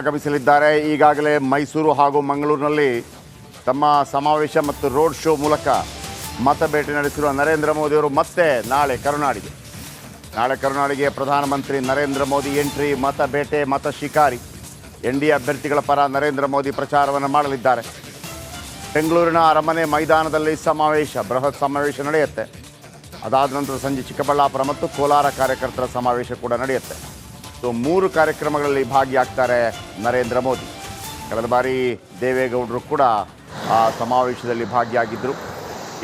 ಆಗಮಿಸಲಿದ್ದಾರೆ. ಈಗಾಗಲೇ ಮೈಸೂರು ಹಾಗೂ ಮಂಗಳೂರಿನಲ್ಲಿ ತಮ್ಮ ಸಮಾವೇಶ ಮತ್ತು ರೋಡ್ ಶೋ ಮೂಲಕ ಮತ ಭೇಟಿ ನಡೆಸಿರುವ ನರೇಂದ್ರ ಮೋದಿಯವರು ಮತ್ತೆ ನಾಳೆ ಕರುನಾಡಿಗೆ. ನಾಳೆ ಕರುನಾಡಿಗೆ ಪ್ರಧಾನಮಂತ್ರಿ ನರೇಂದ್ರ ಮೋದಿ ಎಂಟ್ರಿ ಮತ ಬೇಟೆ ಮತ ಶಿಕಾರಿ. ಎನ್ ಡಿ ಅಭ್ಯರ್ಥಿಗಳ ಪರ ನರೇಂದ್ರ ಮೋದಿ ಪ್ರಚಾರವನ್ನು ಮಾಡಲಿದ್ದಾರೆ. ಬೆಂಗಳೂರಿನ ಅರಮನೆ ಮೈದಾನದಲ್ಲಿ ಸಮಾವೇಶ, ಬೃಹತ್ ಸಮಾವೇಶ ನಡೆಯುತ್ತೆ. ಅದಾದ ನಂತರ ಸಂಜೆ ಚಿಕ್ಕಬಳ್ಳಾಪುರ ಮತ್ತು ಕೋಲಾರ ಕಾರ್ಯಕರ್ತರ ಸಮಾವೇಶ ಕೂಡ ನಡೆಯುತ್ತೆ. ಸೊ ಮೂರು ಕಾರ್ಯಕ್ರಮಗಳಲ್ಲಿ ಭಾಗಿಯಾಗ್ತಾರೆ ನರೇಂದ್ರ ಮೋದಿ. ಕಳೆದ ಬಾರಿ ದೇವೇಗೌಡರು ಕೂಡ ಆ ಸಮಾವೇಶದಲ್ಲಿ ಭಾಗಿಯಾಗಿದ್ದರು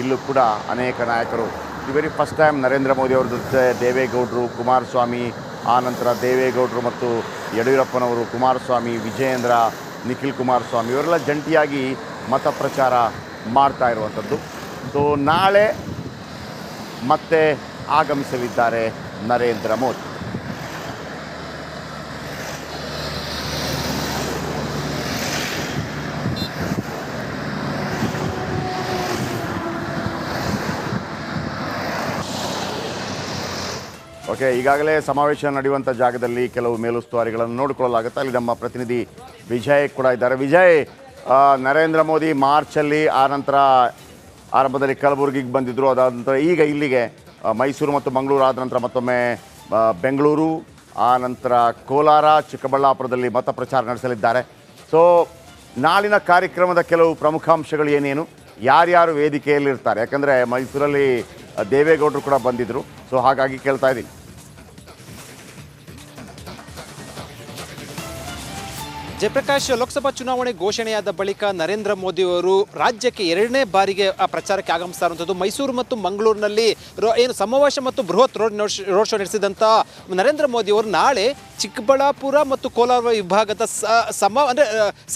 ಇಲ್ಲೂ ಕೂಡ ಅನೇಕ ನಾಯಕರು. The very first time Narendra Modi ಅವ್ರ ಜೊತೆ ದೇವೇಗೌಡರು, ಕುಮಾರಸ್ವಾಮಿ, ಆ ನಂತರ ದೇವೇಗೌಡರು ಮತ್ತು ಯಡಿಯೂರಪ್ಪನವರು, ಕುಮಾರಸ್ವಾಮಿ, ವಿಜಯೇಂದ್ರ, ನಿಖಿಲ್ ಕುಮಾರಸ್ವಾಮಿ ಇವರೆಲ್ಲ ಜಂಟಿಯಾಗಿ ಮತ ಪ್ರಚಾರ ಮಾಡ್ತಾ ಇರುವಂಥದ್ದು. ಸೊ ನಾಳೆ ಮತ್ತೆ ಆಗಮಿಸಲಿದ್ದಾರೆ ನರೇಂದ್ರ ಮೋದಿ. ಓಕೆ, ಈಗಾಗಲೇ ಸಮಾವೇಶ ನಡೆಯುವಂಥ ಜಾಗದಲ್ಲಿ ಕೆಲವು ಮೇಲುಸ್ತುವಾರಿಗಳನ್ನು ನೋಡಿಕೊಳ್ಳಲಾಗುತ್ತೆ. ಅಲ್ಲಿ ನಮ್ಮ ಪ್ರತಿನಿಧಿ ವಿಜಯ್ ಕೂಡ ಇದ್ದಾರೆ. ವಿಜಯ್ ನರೇಂದ್ರ ಮೋದಿ ಮಾರ್ಚಲ್ಲಿ ಆ ನಂತರ ಆರಂಭದಲ್ಲಿ ಕಲಬುರಗಿಗೆ ಬಂದಿದ್ದರು ಅದಾದ ನಂತರ ಈಗ ಇಲ್ಲಿಗೆ ಮೈಸೂರು ಮತ್ತು ಮಂಗಳೂರು ಆದ ನಂತರ ಮತ್ತೊಮ್ಮೆ ಬೆಂಗಳೂರು, ಆ ನಂತರ ಕೋಲಾರ, ಚಿಕ್ಕಬಳ್ಳಾಪುರದಲ್ಲಿ ಮತ ಪ್ರಚಾರ ನಡೆಸಲಿದ್ದಾರೆ. ಸೊ ನಾಳಿನ ಕಾರ್ಯಕ್ರಮದ ಕೆಲವು ಪ್ರಮುಖ ಅಂಶಗಳು ಏನೇನು? ಯಾರ್ಯಾರು ವೇದಿಕೆಯಲ್ಲಿರ್ತಾರೆ? ಯಾಕಂದರೆ ಮೈಸೂರಲ್ಲಿ ದೇವೇಗೌಡರು ಕೂಡ ಬಂದಿದ್ದರು ಸೊ ಹಾಗಾಗಿ ಕೇಳ್ತಾ ಇದ್ದೀನಿ. ಜಯಪ್ರಕಾಶ್ ಲೋಕಸಭಾ ಚುನಾವಣೆ ಘೋಷಣೆಯಾದ ಬಳಿಕ ನರೇಂದ್ರ ಮೋದಿ ಅವರು ರಾಜ್ಯಕ್ಕೆ ಎರಡನೇ ಬಾರಿಗೆ ಪ್ರಚಾರಕ್ಕೆ ಆಗಮಿಸ್ತಾ ಇರುವಂಥದ್ದು ಮೈಸೂರು ಮತ್ತು ಮಂಗಳೂರಿನಲ್ಲಿ ಏನು ಸಮಾವೇಶ ಮತ್ತು ಬೃಹತ್ ರೋಡ್ ರೋಡ್ ಶೋ ನಡೆಸಿದಂಥ ನರೇಂದ್ರ ಮೋದಿ ಅವರು ನಾಳೆ ಚಿಕ್ಕಬಳ್ಳಾಪುರ ಮತ್ತು ಕೋಲಾರ ವಿಭಾಗದ ಸಮ, ಅಂದರೆ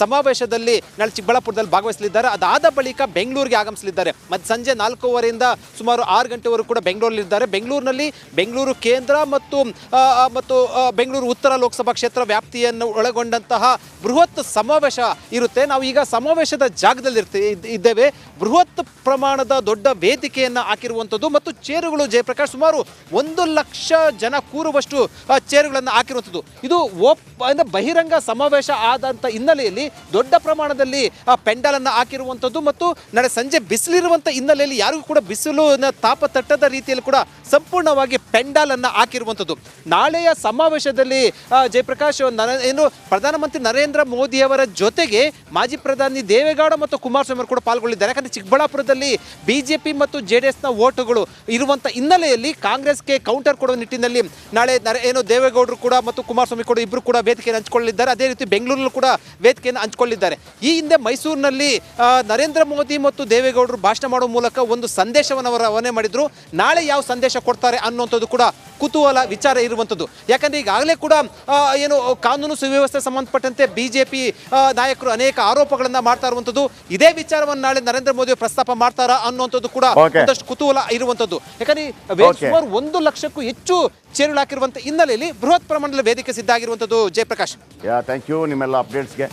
ಸಮಾವೇಶದಲ್ಲಿ ನಾಳೆ ಚಿಕ್ಕಬಳ್ಳಾಪುರದಲ್ಲಿ ಭಾಗವಹಿಸಲಿದ್ದಾರೆ. ಅದಾದ ಬಳಿಕ ಬೆಂಗಳೂರಿಗೆ ಆಗಮಿಸಲಿದ್ದಾರೆ. ಮತ್ತು ಸಂಜೆ ನಾಲ್ಕೂವರೆಯಿಂದ ಸುಮಾರು ಆರು ಗಂಟೆವರೆಗೂ ಕೂಡ ಬೆಂಗಳೂರಲ್ಲಿದ್ದಾರೆ. ಬೆಂಗಳೂರಿನಲ್ಲಿ ಬೆಂಗಳೂರು ಕೇಂದ್ರ ಮತ್ತು ಮತ್ತು ಬೆಂಗಳೂರು ಉತ್ತರ ಲೋಕಸಭಾ ಕ್ಷೇತ್ರ ವ್ಯಾಪ್ತಿಯನ್ನು ಒಳಗೊಂಡಂತಹ ಬೃಹತ್ ಸಮಾವೇಶ ಇರುತ್ತೆ. ನಾವು ಈಗ ಸಮಾವೇಶದ ಜಾಗದಲ್ಲಿ ಇದ್ದೇವೆ. ಬೃಹತ್ ಪ್ರಮಾಣದ ದೊಡ್ಡ ವೇದಿಕೆಯನ್ನು ಹಾಕಿರುವಂಥದ್ದು ಮತ್ತು ಚೇರುಗಳು ಜಯಪ್ರಕಾಶ್ ಸುಮಾರು ಒಂದು ಲಕ್ಷ ಜನ ಕೂರುವಷ್ಟು ಚೇರುಗಳನ್ನು ಹಾಕಿರುವಂಥದ್ದು ಇದು ಓಪ್ ಅಂದರೆ ಬಹಿರಂಗ ಸಮಾವೇಶ ಆದಂಥ ಹಿನ್ನೆಲೆಯಲ್ಲಿ ದೊಡ್ಡ ಪ್ರಮಾಣದಲ್ಲಿ ಪೆಂಡಲನ್ನು ಹಾಕಿರುವಂಥದ್ದು ಮತ್ತು ನಾಳೆ ಸಂಜೆ ಬಿಸಿಲಿರುವಂಥ ಹಿನ್ನೆಲೆಯಲ್ಲಿ ಯಾರಿಗೂ ಕೂಡ ಬಿಸಿಲು ತಾಪ ತಟ್ಟದ ರೀತಿಯಲ್ಲಿ ಕೂಡ ಸಂಪೂರ್ಣವಾಗಿ ಪೆಂಡಾಲನ್ನು ಹಾಕಿರುವಂಥದ್ದು ನಾಳೆಯ ಸಮಾವೇಶದಲ್ಲಿ ಜಯಪ್ರಕಾಶ್ ಏನು ಪ್ರಧಾನಮಂತ್ರಿ ನರೇಂದ್ರ ಮೋದಿಯವರ ಜೊತೆಗೆ ಮಾಜಿ ಪ್ರಧಾನಿ ದೇವೇಗೌಡ ಮತ್ತು ಕುಮಾರಸ್ವಾಮಿ ಅವರು ಕೂಡ ಪಾಲ್ಗೊಳ್ಳಿದ್ದಾರೆ. ಯಾಕಂದರೆ ಚಿಕ್ಕಬಳ್ಳಾಪುರದಲ್ಲಿ ಬಿಜೆಪಿ ಮತ್ತು ಜೆ ಡಿ ಎಸ್ನ ಓಟುಗಳು ಇರುವಂಥ ಹಿನ್ನೆಲೆಯಲ್ಲಿ ಕಾಂಗ್ರೆಸ್ಗೆ ಕೌಂಟರ್ ಕೊಡುವ ನಿಟ್ಟಿನಲ್ಲಿ ನಾಳೆ ಏನು ದೇವೇಗೌಡರು ಕೂಡ ಮತ್ತು ಕುಮಾರಸ್ವಾಮಿ ಕೂಡ ಇಬ್ಬರು ಕೂಡ ವೇದಿಕೆಯನ್ನು ಹಂಚಿಕೊಳ್ಳಿದ್ದಾರೆ ಅದೇ ರೀತಿ ಬೆಂಗಳೂರಲ್ಲೂ ಕೂಡ ವೇದಿಕೆಯನ್ನು ಹಂಚಿಕೊಳ್ಳಿದ್ದಾರೆ ಈ ಹಿಂದೆ ಮೈಸೂರಿನಲ್ಲಿ ನರೇಂದ್ರ ಮೋದಿ ಮತ್ತು ದೇವೇಗೌಡರು ಭಾಷಣ ಮಾಡುವ ಮೂಲಕ ಒಂದು ಸಂದೇಶವನ್ನು ಅವರ ರವಾನೆ ಮಾಡಿದ್ರು. ನಾಳೆ ಯಾವ ಸಂದೇಶ ಕೊಡ್ತಾರೆ ಅನ್ನುವಂಥದ್ದು ಕೂಡ ಕುತೂಹಲ, ವಿಚಾರ ಇರುವಂಥದ್ದು. ಯಾಕಂದ್ರೆ ಈಗಾಗಲೇ ಕೂಡ ಏನು ಕಾನೂನು ಸುವ್ಯವಸ್ಥೆ ಸಂಬಂಧಪಟ್ಟಂತೆ ಬಿಜೆಪಿ ನಾಯಕರು ಅನೇಕ ಆರೋಪಗಳನ್ನ ಮಾಡ್ತಾ ಇರುವಂತದ್ದು. ಇದೇ ವಿಚಾರವನ್ನು ನಾಳೆ ನರೇಂದ್ರ ಮೋದಿ ಪ್ರಸ್ತಾಪ ಮಾಡ್ತಾರಾ ಅನ್ನುವಂಥದ್ದು ಕೂಡ. ಒಂದಷ್ಟು ಕುತೂಹಲ ಇರುವಂತದ್ದು. ಯಾಕಂದ್ರೆ. ಸುಮಾರು ಒಂದು ಲಕ್ಷಕ್ಕೂ ಹೆಚ್ಚು ಚೇರುಗಳು ಹಾಕಿರುವಂತ ಹಿನ್ನೆಲೆಯಲ್ಲಿ ಬೃಹತ್ ಪ್ರಮಾಣದಲ್ಲಿ ವೇದಿಕೆ ಸಿದ್ಧ ಆಗಿರುವಂತದ್ದು ಜಯಪ್ರಕಾಶ್. ಯಾ ಥ್ಯಾಂಕ್ ಯು ನಿಮ್ಮೆಲ್ಲ ಅಪ್ಡೇಟ್ಸ್ಗೆ